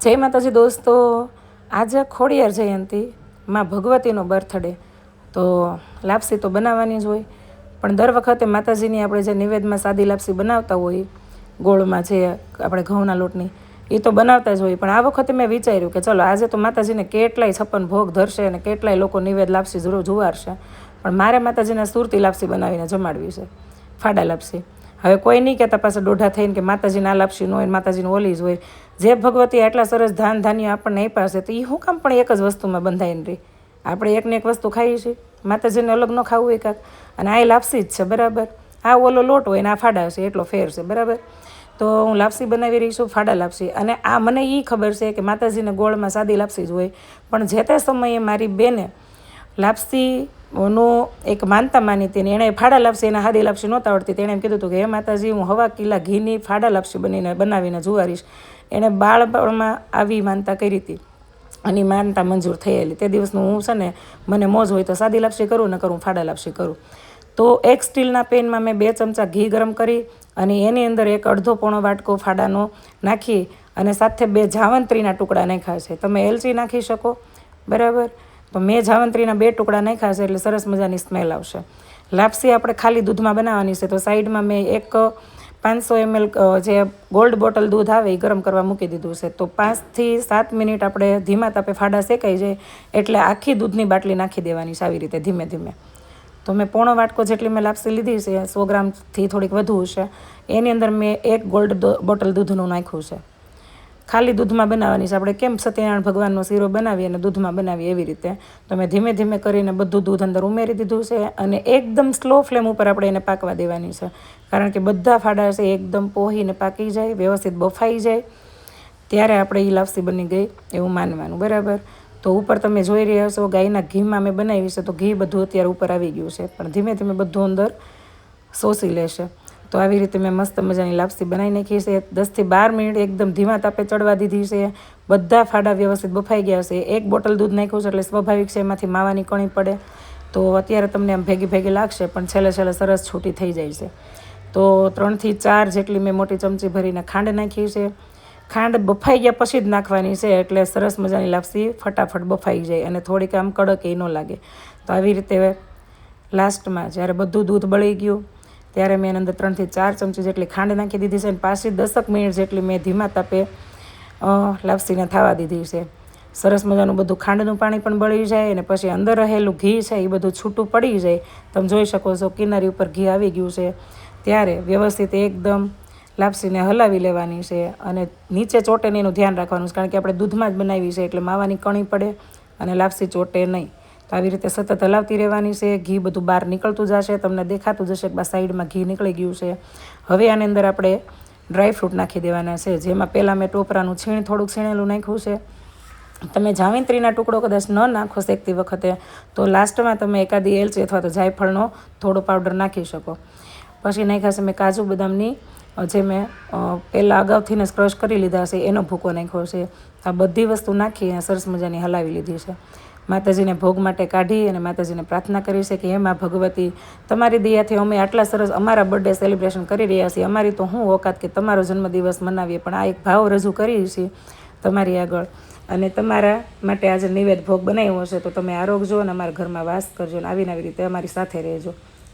જય માતાજી દોસ્તો, આજે ખોડિયાર જયંતિ, માં ભગવતીનો બર્થડે. તો લાપસી તો બનાવવાની જ હોય, પણ દર વખતે માતાજીની આપણે જે નિવેદમાં સાદી લાપસી બનાવતા હોય, ગોળમાં જે આપણે ઘઉંના લોટની એ તો બનાવતા જ હોય. પણ આ વખતે મેં વિચાર્યું કે ચલો, આજે તો માતાજીને કેટલાય છપ્પન ભોગ ધરશે અને કેટલાય લોકો નિવેદ લાપસી જરૂર જુવારશે. પણ મારે માતાજીને સુરતી લાપસી બનાવીને જમાડવી છે, ફાડા લાપસી. હવે કોઈ નહીં કહેતા પાસે દોઢા થઈને કે માતાજીને લાપસી ન હોય માતાજીની ઓલી જ હોય. જે ભગવતી આટલા સરસ ધાન ધાન્ય આપણને આપ્યા છે, તો એ શું કામ પણ એક જ વસ્તુમાં બંધાઈને રહી? આપણે એકને એક વસ્તુ ખાઈએ છીએ. માતાજીને અલગ ન ખાવું હોય કાંક. અને આ એ લાપસી જ છે, બરાબર? આ ઓલો લોટ હોય ને આ ફાડા છે, એટલો ફેર છે, બરાબર? તો હું લાપસી બનાવી રહી છું, ફાડા લાપસી. અને આ મને એ ખબર છે કે માતાજીને ગોળમાં સાદી લાપસી જ હોય. પણ જે તે સમયે મારી બેને લાપસીનો એક માનતા માની હતી ને એણે ફાડા લાપસી એના હાદી લાપસી નહોતા આવડતી. તેણે એમ કીધું હતું કે, હે માતાજી, હું હવા કિલ્લા ઘીની ફાડા લાપસી બનીને, બનાવીને જુવારીશ. એણે બાળપણમાં આવી માનતા કરી હતી અને માનતા મંજૂર થયેલી. તે દિવસનું હું છે ને, મને મોજ હોય તો સાદી લાપસી કરું ને કરું ફાડા લાપસી કરું. તો એક સ્ટીલના પેનમાં મેં બે ચમચા ઘી ગરમ કરી અને એની અંદર એક અડધો પોણો વાટકો ફાડાનો નાખી અને સાથે બે જાવંત્રીના ટુકડા નાખ્યા છે. તમે એલચી નાખી શકો. બરાબર? તો મેં જાવંત્રીના બે ટુકડા નાખ્યા છે એટલે સરસ મજાની સ્મેલ આવશે. લાપસી આપણે ખાલી દૂધમાં બનાવવાની છે, તો સાઈડમાં મેં એક પાંચસો એમએલ જે ગોલ્ડ બોટલ દૂધ આવે એ ગરમ કરવા મૂકી દીધું છે. તો પાંચથી સાત મિનિટ આપણે ધીમા તાપે ફાડા શેકાઈ જાય એટલે આખી દૂધની બાટલી નાખી દેવાની છે આવી રીતે ધીમે ધીમે. તો મેં પોણો વાટકો જેટલી મેં લાપસી લીધી છે, સો ગ્રામથી થોડીક વધુ છે એની અંદર મેં એક ગોલ્ડ બોટલ દૂધનું નાખ્યું છે. ખાલી દૂધમાં બનાવવાની છે. આપણે કેમ સત્યનારાયણ ભગવાનનો શીરો બનાવીએ અને દૂધમાં બનાવીએ એવી રીતે? તો મેં ધીમે ધીમે કરીને બધું દૂધ અંદર ઉમેરી દીધું છે અને એકદમ સ્લો ફ્લેમ ઉપર આપણે એને પાકવા દેવાની છે. કારણ કે બધા ફાડા છે એકદમ પોહીને પાકી જાય, વ્યવસ્થિત બફાઈ જાય. ત્યારે આપણે એ લાપસી બની ગઈ એવું માનવાનું, બરાબર? તો ઉપર તમે જોઈ રહ્યા છો, ગાયના ઘીમાં મેં બનાવી છે, તો ઘી બધું અત્યારે ઉપર આવી ગયું છે. પણ ધીમે ધીમે બધું અંદર શોષી લેશે. તો આવી રીતે મેં મસ્ત મજાની લાપસી બનાવી નાખી છે. દસથી બાર મિનિટ એકદમ ધીમા તાપે ચડવા દીધી છે. બધા ફાડા વ્યવસ્થિત બફાઈ ગયા છે. એક બોટલ દૂધ નાખ્યું છે એટલે સ્વાભાવિક છે એમાંથી માવાની કણી પડે. તો અત્યારે તમને આમ ભેગી ભેગી લાગશે, પણ છેલ્લે છેલ્લે સરસ છૂટી થઈ જાય છે. તો ત્રણથી ચાર જેટલી મેં મોટી ચમચી ભરીને ખાંડ નાખી છે. ખાંડ બફાઈ ગયા પછી જ નાખવાની છે એટલે સરસ મજાની લાપસી ફટાફટ બફાઈ જાય અને થોડીક આમ કડક એ ન લાગે. તો આવી રીતે લાસ્ટમાં જ્યારે બધું દૂધ બળી ગયું ત્યારે મેં એની અંદર ત્રણથી ચાર ચમચી જેટલી ખાંડ નાખી દીધી છે અને પાછી દસક મિનિટ જેટલી મેં ધીમા તાપે લાપસીને થવા દીધી છે. સરસ મજાનું બધું ખાંડનું પાણી પણ બળી જાય અને પછી અંદર રહેલું ઘી છે એ બધું છૂટું પડી જાય. તમે જોઈ શકો છો કિનારી ઉપર ઘી આવી ગયું છે. ત્યારે વ્યવસ્થિત એકદમ લાપસીને હલાવી લેવાની છે અને નીચે ચોટે નહીં એનું ધ્યાન રાખવાનું છે. કારણ કે આપણે દૂધમાં જ બનાવી છે એટલે માવાની કણી પડે અને લાપસી ચોટે નહીં. તો આવી રીતે સતત હલાવતી રહેવાની છે. ઘી બધું બહાર નીકળતું જશે, તમને દેખાતું જશે કે બા સાઈડમાં ઘી નીકળી ગયું છે. હવે આની અંદર આપણે ડ્રાયફ્રૂટ નાખી દેવાના છે, જેમાં પહેલાં મેં ટોપરાનું છીણ થોડુંક છીણેલું નાખ્યું છે. તમે જાવિત્રીના ટુકડો કદાચ ન નાખો શેકતી વખતે, તો લાસ્ટમાં તમે એકાદી એલચી અથવા તો જાયફળનો થોડો પાવડર નાખી શકો. પછી નાખ્યા છે મેં કાજુ બદામની, જે મેં પહેલાં અગાઉથીને સ્ક્રશ ક્રશ કરી લીધા છે, એનો ભૂકો નાખ્યો છે. આ બધી વસ્તુ નાખી સરસ મજાની હલાવી લીધી છે. માતાજીને ભોગ માટે કાઢી અને માતાજીને પ્રાર્થના કરી છે કે હે મા ભગવતી, તમારી દયાથી અમે આટલા સરસ અમારા બર્થડે સેલિબ્રેશન કરી રહ્યા છીએ. અમારી તો હું ઓકાત કે તમારો જન્મદિવસ મનાવીએ, પણ આ એક ભાવ રજૂ કરી છીએ તમારી આગળ. અને તમારા માટે આજે નિવેદ ભોગ બનાવ્યો છે, તો તમે આરોગજો અને અમારા ઘરમાં વાસ કરજો અને આવીને આવી રીતે અમારી સાથે રહેજો.